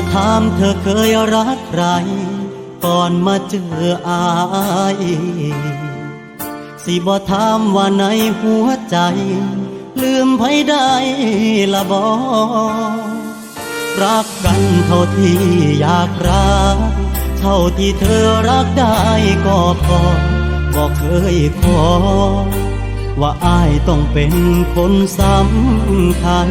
สิบ่ถามเธอเคยรักใคร ก่อนมาเจออาย สิบ่ถามว่าในหัวใจ ลืมไผได้ละบอรักกันเท่าที่อยากรัก เท่าที่เธอรักได้ก็พอบอกเคยขอ ว่าอายต้องเป็นคนสำคัญ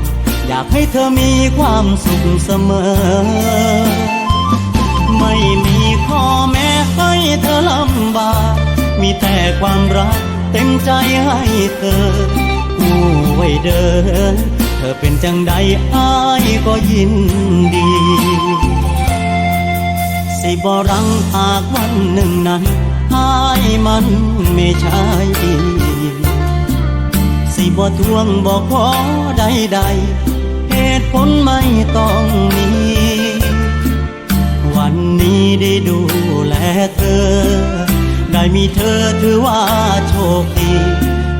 อยากให้เธอมีความสุขเสมอ ไม่มีข้อแม้ให้เธอลำบาก มีแต่ความรักเต็มใจให้เธอผู้ไว้เดิน เธอเป็นจังใดอายก็ยินดี สิบรังหากวันหนึ่งนั้นหายมันไม่ใช่ สิบ่ทวงบ่ขอใดๆเหตุผลไม่ต้องมี วันนี้ได้ดูแลเธอ ได้มีเธอถือว่าโชคดี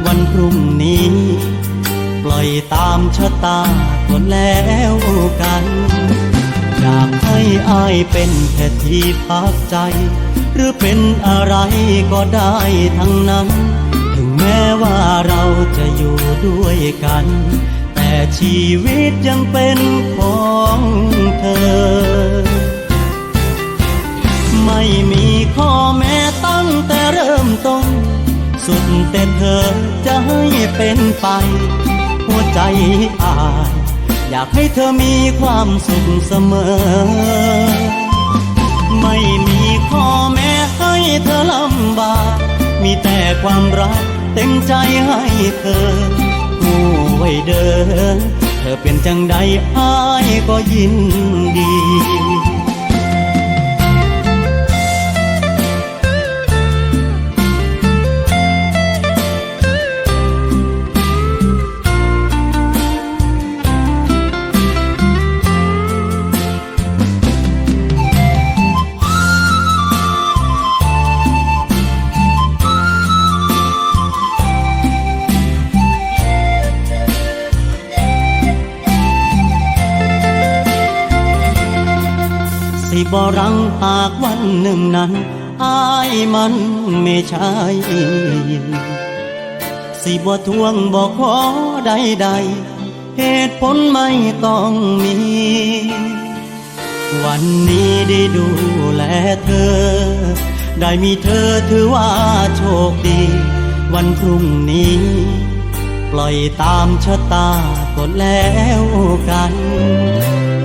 วันพรุ่งนี้ ปล่อยตามชะตาก็แล้วกันอยากให้อายเป็นแค่ที่พักใจ หรือเป็นอะไรก็ได้ทั้งนั้น แม้ว่าเราจะอยู่ด้วยกัน แต่ชีวิตยังเป็นของเธอ ไม่มีข้อแม้ตั้งแต่เริ่มต้น สุดแต่เธอจะให้เป็นไป หัวใจอายอยากให้เธอมีความสุขเสมอ ไม่มีข้อแม้ให้เธอลำบาก มีแต่ความรัก เต็มใจให้เธอผู้ไว้เดิน เธอเป็นจังใดอายก็ยินดี สิบรังหากวันหนึ่งนั้นอายมันไม่ใช่สิบ่ทวงบ่ขอใดๆเหตุผลไม่ต้องมี วันนี้ได้ดูแลเธอ ได้มีเธอถือว่าโชคดี วันพรุ่งนี้ ปล่อยตามชะตาก็แล้วกัน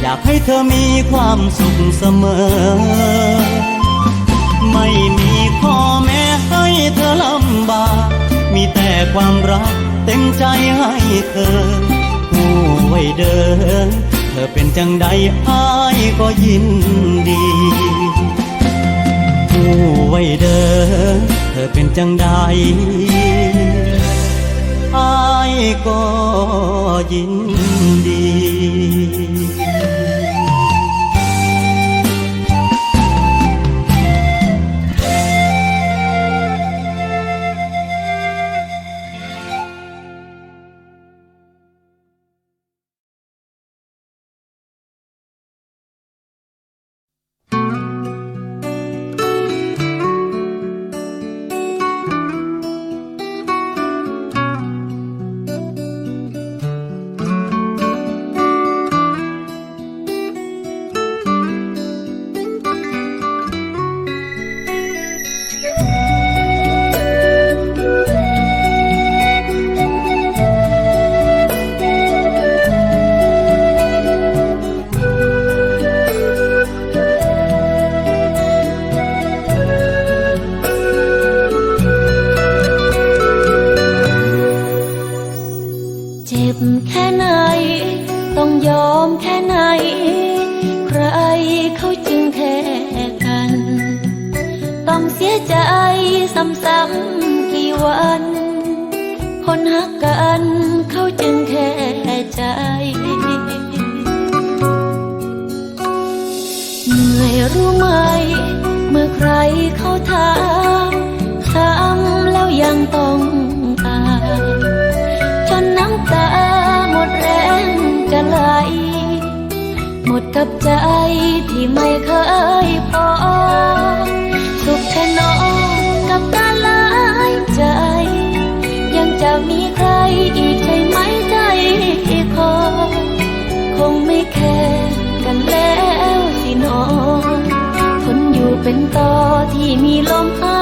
อยากให้เธอมีความสุขเสมอ ไม่มีข้อแม้ให้เธอลำบาก มีแต่ความรักเต็มใจให้เธอผู้ไว้เดิน เธอเป็นจังใดอายก็ยินดีผู้ไว้เดิน เธอเป็นจังใดอายก็ยินดี หักกันเขาจึงแค่ใจเหนื่อยรู้ไหม เมื่อใครเขาถามช้ำแล้วยังต้องอายจนน้ำตาหมดแรงจะไหลหมดกับใจที่ไม่เคยพอ สุขชะนอกับากมีใครอีกใช่ไหมใจคอคงไม่แคร์กันแล้วสินอทนอยู่เป็นต่อที่มีลมหาย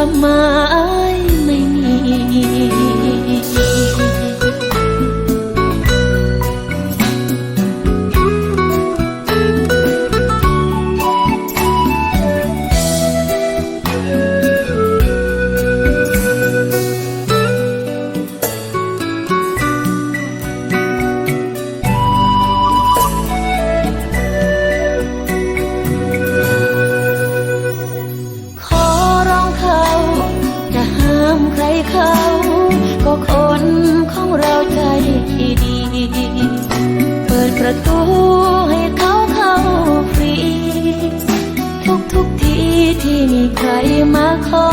ค ประตูให้เขาเข้าฟรี ทุกทุกทีที่มีใครมาขอ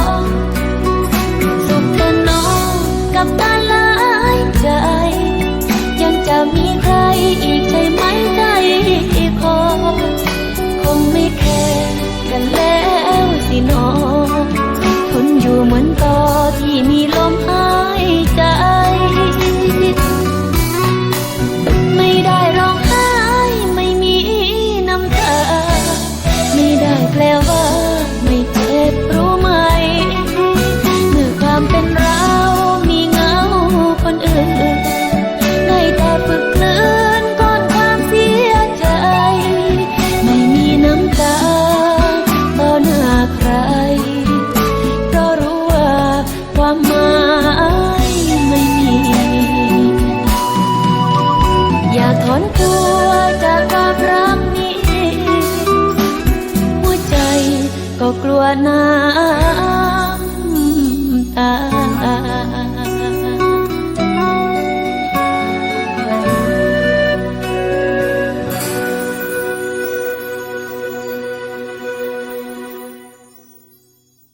ก็กลัวน้ำตา